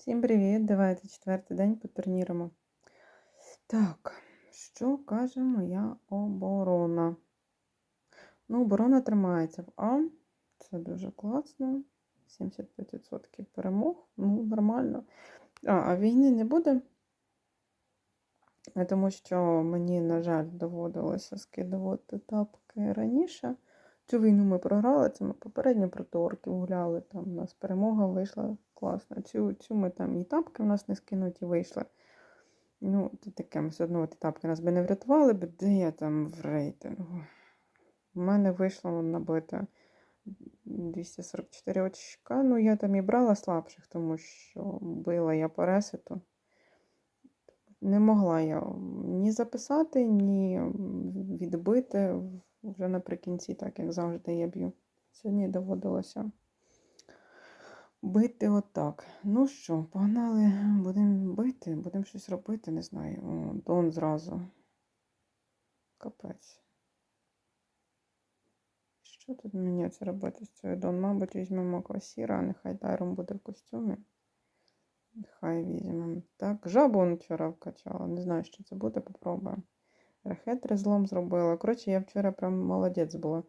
Всім привіт! Давайте четвертий день по турнірам. Так, що каже моя оборона? Ну, оборона тримається в А. Це дуже класно. 75% перемог. Ну, нормально. А, а війни не буде. Тому що мені, на жаль, доводилося скидувати тапки раніше. Цю війну ми програли, це ми попередньо проти орків гуляли. Там у нас перемога вийшла класно. Цю, цю ми там і тапки у нас не скинуті вийшли. Ну, це таке, ми все одно ті тапки нас би не врятували, бо де я там в рейтингу? У мене вийшло набити 244 очка. Ну, я там і брала слабших, тому що била я по ресету. Не могла я ні записати, ні відбити вже наприкінці, так як завжди я б'ю. Сьогодні доводилося бити отак. Ну що, погнали, будемо бити, будемо щось робити, не знаю. О, Дон зразу. Капець. Що тут мені це робити з цією Дон? Мабуть, візьмемо квасіра, нехай Дайром буде в костюмі. Нехай візьмемо. Так, жабу вчора вкачала. Не знаю, що це буде, попробуємо. Рахетри злом зробила. Коротше, я вчора прям молодець була.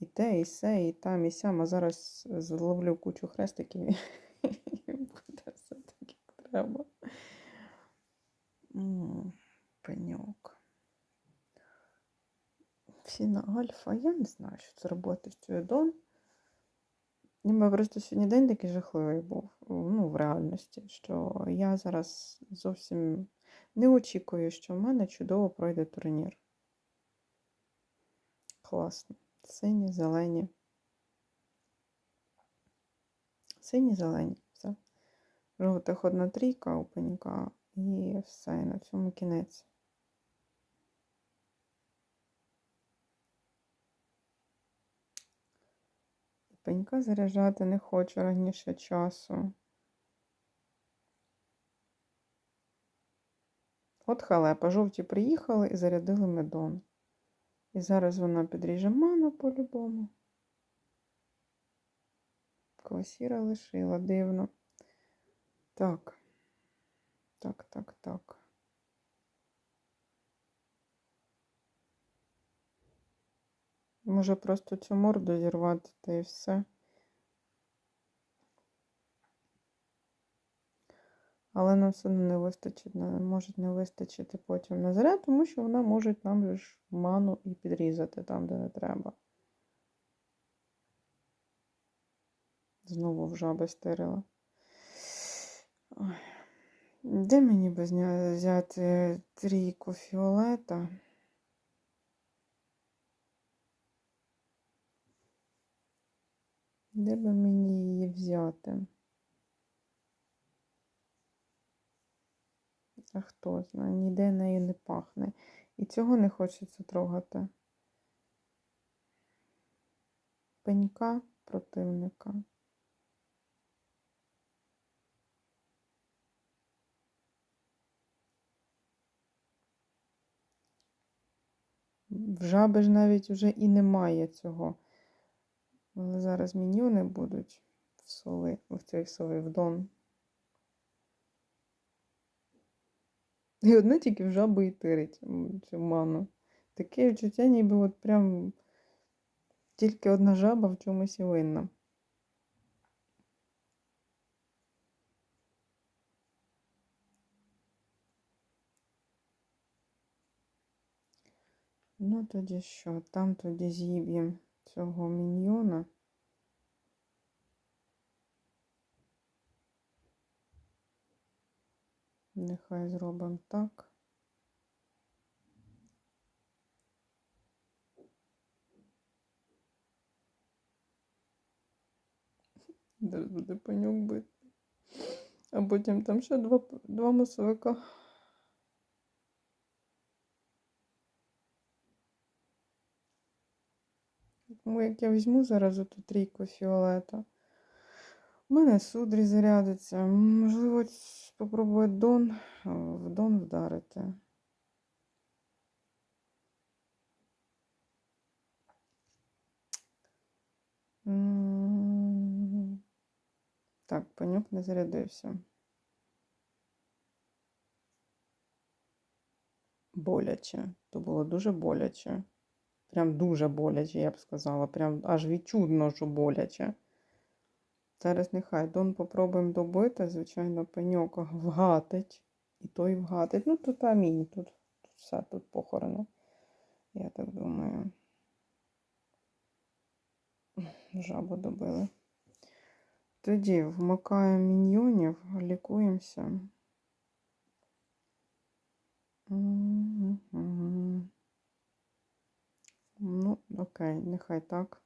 І те, і се, і там, і сям. А зараз зловлю кучу хрестиків і буде все так, як треба. Пеньок. Всі на альфа. Я не знаю, що це з цією Дон. Ніби просто сьогодні день такий жахливий був, ну, в реальності, що я зараз зовсім не очікую, що в мене чудово пройде турнір. Класно. Сині, зелені. Сині, зелені. Все. Жовтих одна трійка у пенька і все. І на цьому кінець. Пенька заряджати не хочу раніше часу. От халепа, жовті приїхали і зарядили медон. І зараз вона підріже ману по-любому. Квасіра лишила, дивно. Так. Так, так, так. Може просто цю морду зірвати та і все. Але нам все не вистачить, може не вистачити потім на заряд, тому що вона може нам ж ману і підрізати там, де не треба. Знову в жаби стирила. Ой. Де мені би зня- взяти трійку фіолета? Де би мені її взяти? А хто знає, ніде нею не пахне. І цього не хочеться трогати. Пенька противника. В жаби ж навіть вже і немає цього. Але зараз міньйони будуть в сови, в цей сови в дон. І одне тільки в жабу і тирить цю ману. Таке відчуття, ніби от прям тільки одна жаба в чомусь і винна. Ну, тоді що? Там тоді з'їб'ємо цього міньйона. Нехай зробимо так. Де буде панюк бити. А потім там ще два, два масовика. Тому як я візьму зараз оту трійку фіолета. У мене судрі зарядиться. Можливо, спробую Дон в Дон вдарити. Так, пенюк не зарядився. Боляче. То було дуже боляче. Прям дуже боляче, я б сказала. Прям аж відчудно, що боляче. Зараз нехай Дон попробуємо добити, звичайно, пеньок вгатить. І той вгатить. Ну, тут амінь, тут, тут все тут похорено. Я так думаю. Жабу добили. Тоді вмикаємо міньйонів, лікуємося. Ну, окей, нехай так.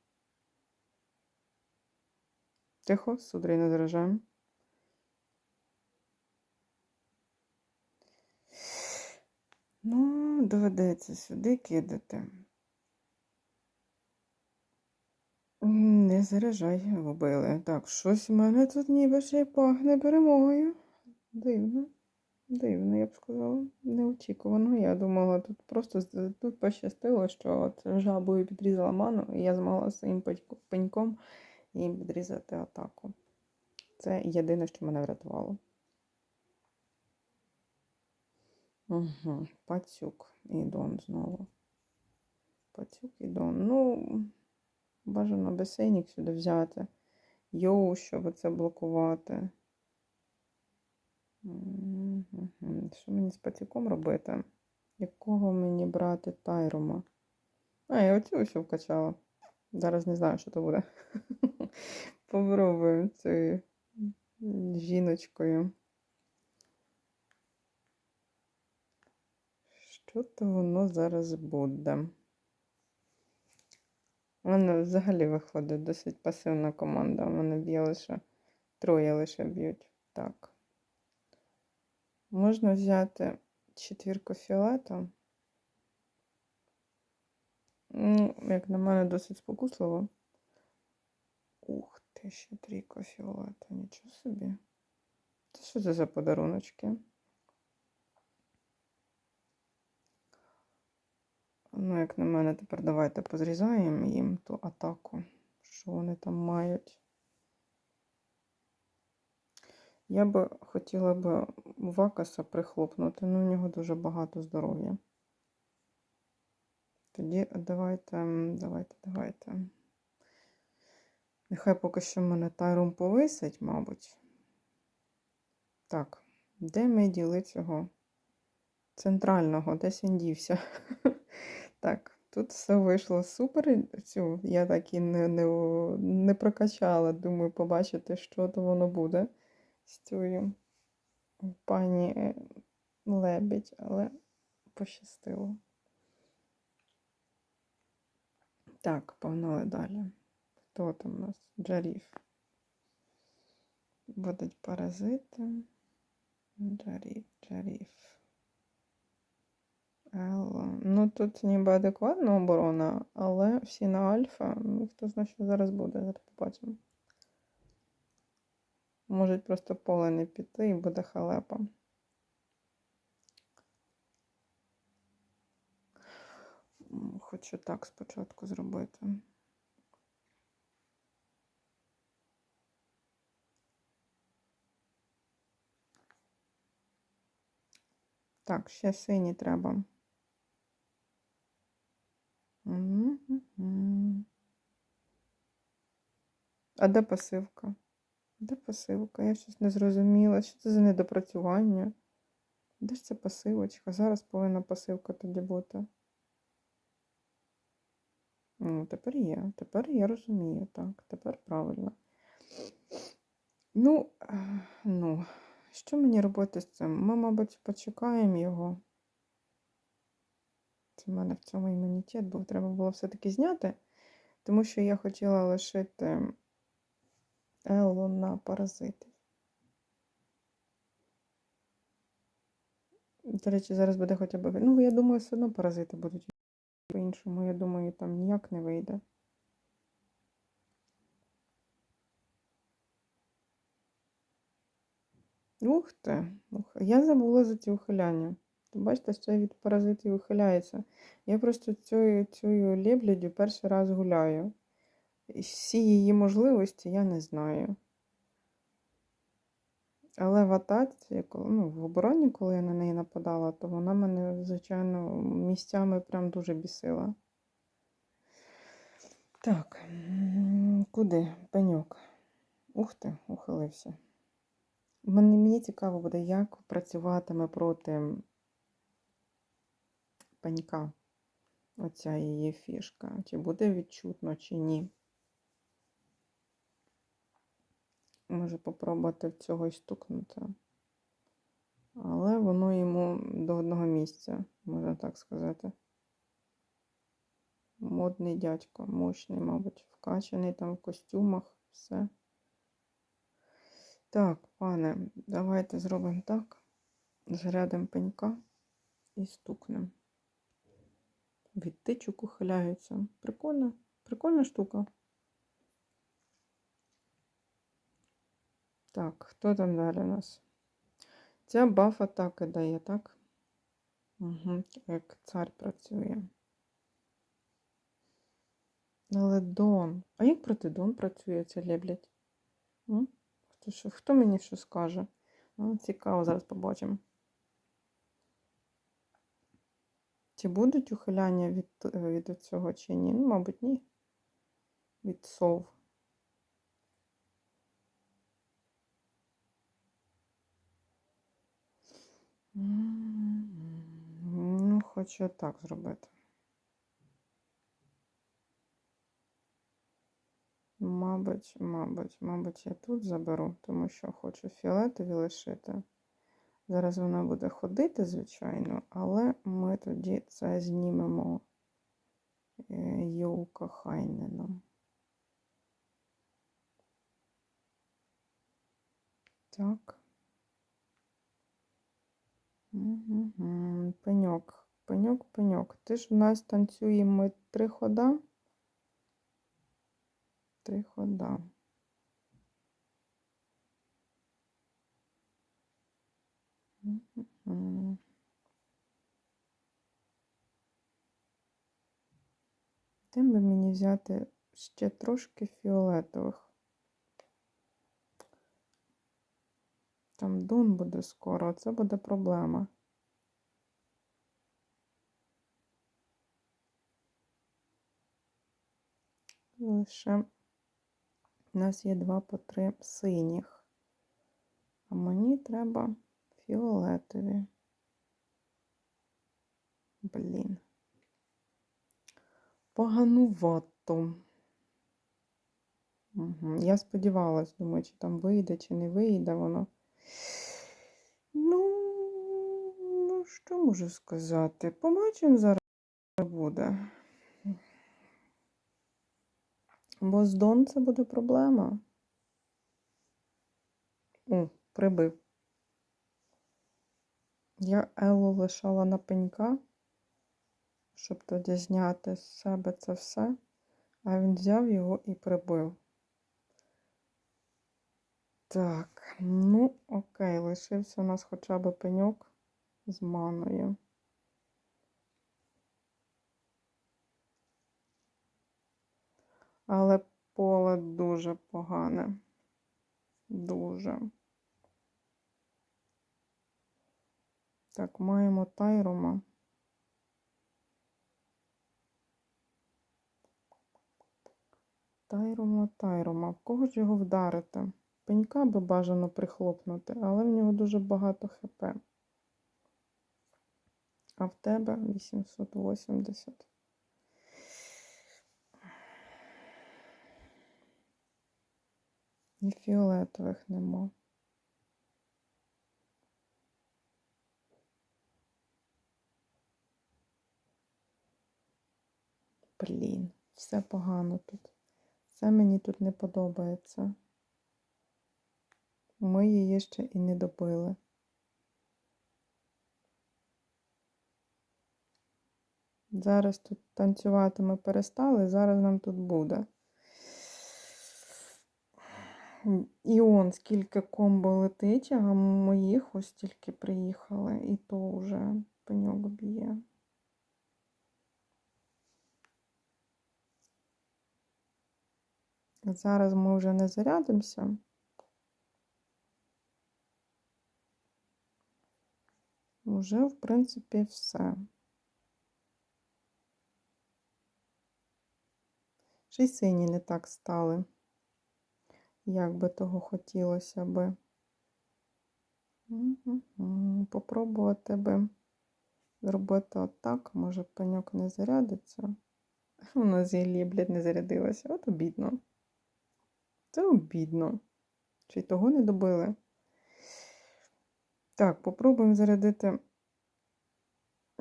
Тихо, судрій не заражаємо. Ну, доведеться сюди кидати. Не заряджай, вбили. Так, щось в мене тут ніби ще й пахне перемогою. Дивно. Дивно, я б сказала. Неочікувано. Я думала, тут просто тут пощастило, що от жабою підрізала ману, і я змогла своїм пенько- пеньком їм підрізати атаку. Це єдине, що мене врятувало. Угу. Пацюк і Дон знову. Пацюк і Дон. Ну, бажано басейник сюди взяти. Йоу, щоб це блокувати. Мгм. Що мені з пацюком робити? Якого мені брати Тайрома? А, я оцю ось вкачала. Зараз не знаю, що то буде. Попробую цією жіночкою. Що то воно зараз буде? У мене взагалі виходить досить пасивна команда. У мене б'є лише троє лише б'ють. Так. Можна взяти четвірку фіолету. Ну, як на мене, досить спокусливо. Ух ти, ще трійка фіолета, нічого собі. Це що це за подаруночки? Ну, як на мене, тепер давайте позрізаємо їм ту атаку, що вони там мають. Я би хотіла б Вакаса прихлопнути, але у нього дуже багато здоров'я. Тоді давайте, давайте, давайте. Нехай поки що в мене тайрум повисить, мабуть. Так, де ми діли цього центрального? Десь він дівся. Так, тут все вийшло супер. Цю я так і не, не, не прокачала. Думаю, побачити, що то воно буде з цією пані е, лебідь, але пощастило. Так, погнали далі. Хто там у нас? Джаріф. Будуть паразити. Джаріф. Елла. Ну, тут ніби адекватна оборона, але всі на альфа. Ну, хто знає, що зараз буде, зараз побачимо. Можуть просто поле не піти і буде халепа. Хочу так спочатку зробити. Так, ще сині треба. А де пасивка? Де пасивка? Я щось не зрозуміла. Що це за недопрацювання? Де ж ця пасивочка? Зараз повинна пасивка тоді бути. Тепер є. Тепер я розумію. Так, тепер правильно. Ну, ну, що мені робити з цим? Ми, мабуть, почекаємо його. Це в мене в цьому імунітет був. Треба було все-таки зняти, тому що я хотіла лишити Еллу на паразити. До речі, зараз буде хоча б. Ну, я думаю, все одно паразити будуть по-іншому. Я думаю, там ніяк не вийде. Ух ти. Я забула за ці ухиляння. То бачите, що від паразитів ухиляється. Я просто цією цією леблядю перший раз гуляю. Всі її можливості я не знаю. Але в атаці, ну, в обороні, коли я на неї нападала, то вона мене, звичайно, місцями прям дуже бісила. Так, куди? Пеньок. Ух ти, ухилився. Мені, мені цікаво буде, як працюватиме проти пенька. Оця її фішка. Чи буде відчутно, чи ні. Може попробувати в цього й стукнути. Але воно йому до одного місця, можна так сказати. Модний дядько, мощний, мабуть, вкачаний там в костюмах, все. Так, пане, давайте зробимо так. Зарядимо пенька і стукнемо. Від тичок ухиляються. Прикольна, прикольна штука. Так, хто там далі у нас? Ця баф атаки дає, так? Угу, як цар працює. Але Дон. А як проти Дон працює ця леблядь? М? Хто, що, хто мені що скаже? А, цікаво, зараз побачимо. Чи будуть ухиляння від, від цього чи ні? Ну, мабуть, ні. Від сов. Ну, хочу так зробити. Мабуть, мабуть, мабуть, я тут заберу, тому що хочу фіолетові лишити. Зараз вона буде ходити, звичайно, але ми тоді це знімемо е, Юлка Хайненом. Так. Пеньок, пеньок, пеньок. Ти ж у нас танцюємо три хода. Три хода. Де би мені взяти ще трошки фіолетових? Там дон буде скоро, це буде проблема. Лише у нас є два по три синіх, а мені треба фіолетові. Блін. Поганувато. Угу. Я сподівалась, думаю, чи там вийде, чи не вийде воно. Ну, ну, що можу сказати? Побачимо зараз буде. Бо з Дон це буде проблема. О, прибив. Я Еллу лишала на пенька, щоб тоді зняти з себе це все, а він взяв його і прибив. Так, ну, окей, лишився у нас хоча б пеньок з маною. Але поле дуже погане. Дуже. Так, маємо тайрома. Тайрома, тайрома. В кого ж його вдарити? Пенька би бажано прихлопнути, але в нього дуже багато хп. А в тебе 880. І фіолетових нема. Блін, все погано тут. Все мені тут не подобається. Ми її ще і не добили. Зараз тут танцювати ми перестали, зараз нам тут буде. І он скільки комбо летить, а моїх ось тільки приїхали, і то вже пеньок б'є. Зараз ми вже не зарядимося. Уже, в принципі, все. Ще й сині не так стали, як би того хотілося би. Попробувати би зробити отак, може пеньок не зарядиться. Нас зілля, блядь, не зарядилося. От обідно. Це обідно. Чи того не добили? Так, попробуємо зарядити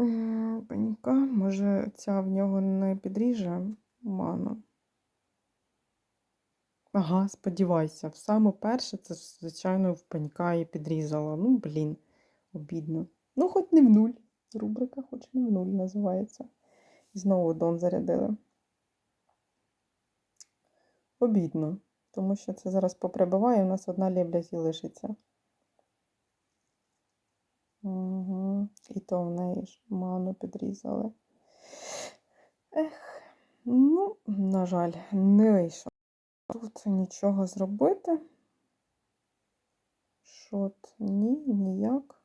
м, пенька. Може, ця в нього не підріже ману. Ага, сподівайся. В саме перше це, звичайно, в пенька і підрізала. Ну, блін, обідно. Ну, хоч не в нуль. Рубрика хоч не в нуль називається. І знову дон зарядили. Обідно, тому що це зараз поприбиває, у нас одна леблясь і лишиться. Угу. І то в неї ж ману підрізали. Ех, ну, на жаль, не вийшло. Тут нічого зробити. Шот ні, ніяк.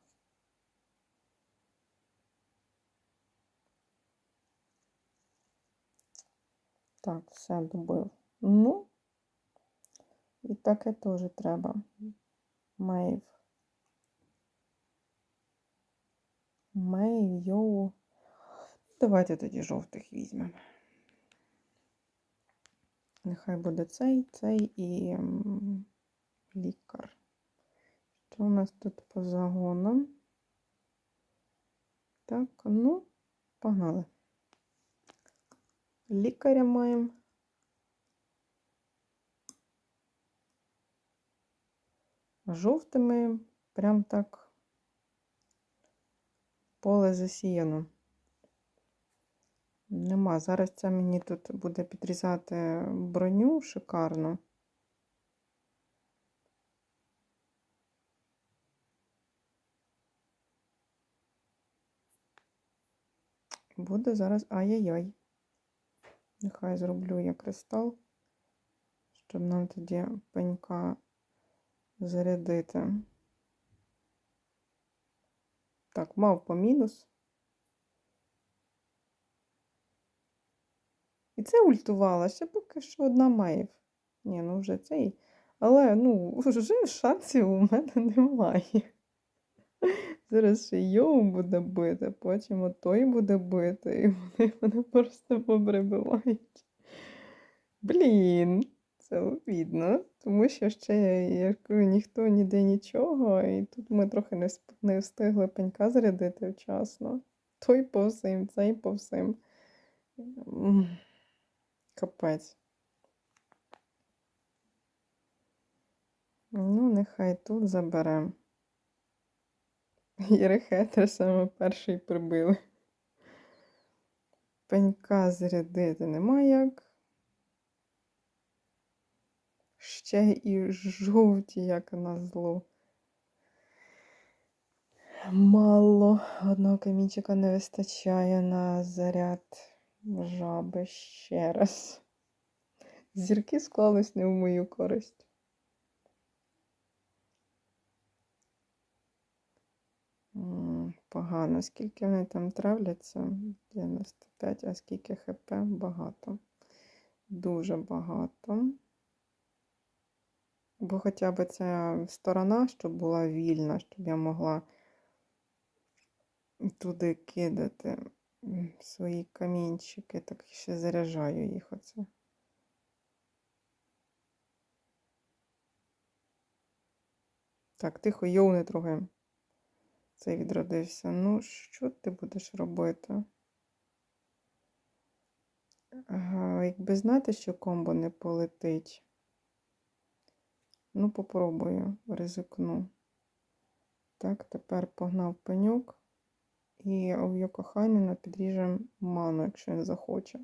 Так, все добив. Ну, і таке теж треба. Мейв. Мейв, йоу. Давайте тоді жовтих візьмемо. Нехай буде цей, цей і лікар. Що у нас тут по загонам? Так, ну, погнали. Лікаря маємо. Жовтими прям так поле засіяно. Нема. Зараз це мені тут буде підрізати броню шикарно. Буде зараз ай-яй-яй. Нехай зроблю я кристал, щоб нам тоді пенька зарядити. Так, мав по мінус. І це ультувала, ще поки що одна маєв. Ні, ну вже цей. Але ну, вже шансів у мене немає. Зараз ще йоу буде бити, потім отой буде бити, і вони мене просто поприбивають. Блін, це обідно, тому що ще я кажу, ніхто ніде нічого, і тут ми трохи не, не встигли пенька зарядити вчасно. Той по всім, цей по всім. Капець. Ну, нехай тут заберемо. Єрехетер саме перший прибили. Пенька зарядити нема як. Ще і жовті, як на зло. Мало одного камінчика не вистачає на заряд жаби ще раз. Зірки склались не в мою користь. Погано. Скільки вони там травляться? 95, а скільки хп? Багато. Дуже багато. Бо хоча б ця сторона, щоб була вільна, щоб я могла туди кидати свої камінчики, так ще заряджаю їх оце. Так, тихо, йоу не трогаємо. Цей відродився. Ну, що ти будеш робити? Ага, якби знати, що комбо не полетить. Ну, попробую, ризикну. Так, тепер погнав пеньок. І у Йокохайнена підріжемо ману, якщо він захоче.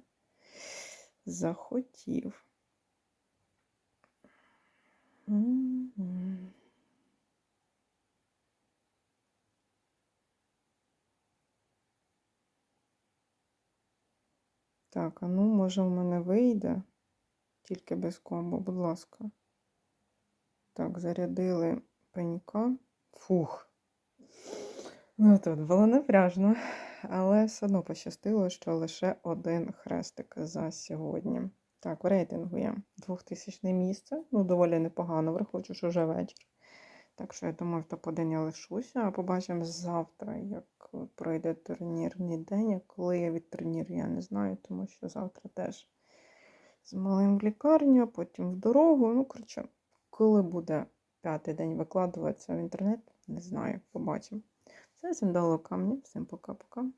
Захотів. Так, а ну, може, в мене вийде. Тільки без комбо, будь ласка. Так, зарядили пенька. Фух. Ну, тут було напряжно, але все одно пощастило, що лише один хрестик за сьогодні. Так, в рейтингу я 2000 місце. Ну, доволі непогано, враховуючи, що вже вечір. Так що я думаю, в топ-1 я лишуся, а побачимо завтра, як пройде турнірний день. Коли я від турніру, я не знаю, тому що завтра теж з малим в лікарню, потім в дорогу. Ну, коротше, коли буде п'ятий день викладуватися в інтернет, не знаю, побачимо. Це всім камні, всім пока-пока.